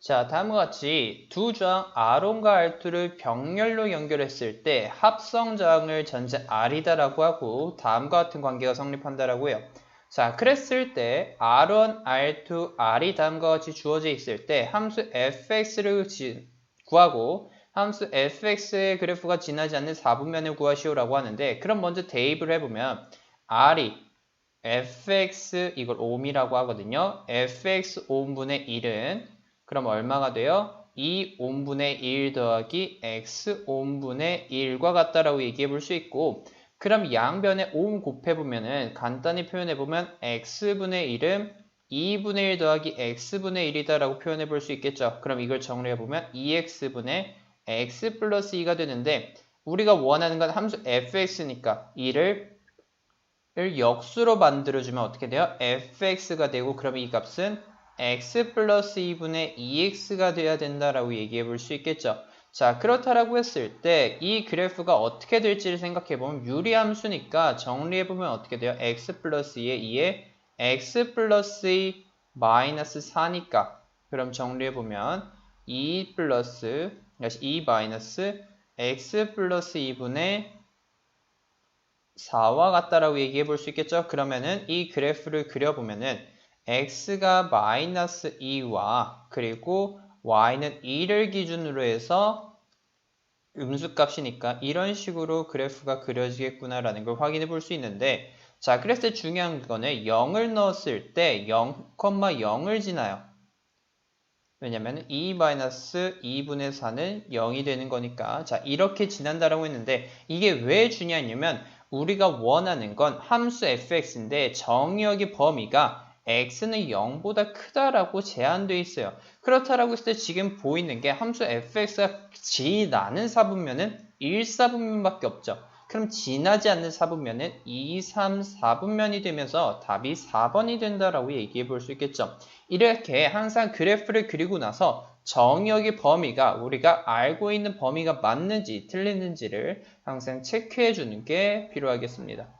자, 다음과 같이 두 저항 R1과 R2를 병렬로 연결했을 때 합성 저항을 전체 R이다라고 하고 다음과 같은 관계가 성립한다라고 해요. 자, 그랬을 때 R1, R2, R이 다음과 같이 주어져 있을 때 함수 fx를 지- 구하고 함수 fx의 그래프가 지나지 않는 4분면을 구하시오라고 하는데 그럼 먼저 대입을 해보면 R이 fx 이걸 5이라고 하거든요. fx 5분의 1은 그럼 얼마가 돼요? 2 5분의 1 더하기 x 5분의 1과 같다라고 얘기해 볼 수 있고 그럼 양변에 5 곱해보면은 간단히 표현해보면 x분의 1은 2분의 1 더하기 x분의 1이다라고 표현해 볼 수 있겠죠. 그럼 이걸 정리해보면 2x분의 x 플러스 2가 되는데 우리가 원하는 건 함수 fx니까 2를 을 역수로 만들어주면 어떻게 돼요? fx가 되고 그럼 이 값은 x 플러스 2분의 2x가 돼야 된다라고 얘기해 볼 수 있겠죠. 자, 그렇다라고 했을 때 이 그래프가 어떻게 될지를 생각해 보면 유리함수니까 정리해 보면 어떻게 돼요? x 플러스 2에 2에 x 플러스 2 마이너스 4니까 그럼 정리해 보면 2 플러스 2 마이너스 x 플러스 2분의 4와 같다라고 얘기해 볼 수 있겠죠? 그러면은 이 그래프를 그려보면은 x가 마이너스 2와 그리고 y는 2를 기준으로 해서 음수값이니까 이런 식으로 그래프가 그려지겠구나라는 걸 확인해 볼 수 있는데 자, 그랬을 때 중요한 거는 0을 넣었을 때 0,0을 지나요. 왜냐면 2-2분의 4는 0이 되는 거니까 자 이렇게 지난다라고 했는데 이게 왜 중요하냐면 우리가 원하는 건 함수 fx인데 정의역의 범위가 x는 0보다 크다라고 제한되어 있어요. 그렇다라고 했을 때 지금 보이는 게 함수 fx가 지나는 사분면은 1, 4분면밖에 없죠. 그럼 지나지 않는 사분면은 2, 3, 4분면이 되면서 답이 4번이 된다라고 얘기해 볼 수 있겠죠. 이렇게 항상 그래프를 그리고 나서 정의역의 범위가 우리가 알고 있는 범위가 맞는지 틀리는지를 항상 체크해 주는 게 필요하겠습니다.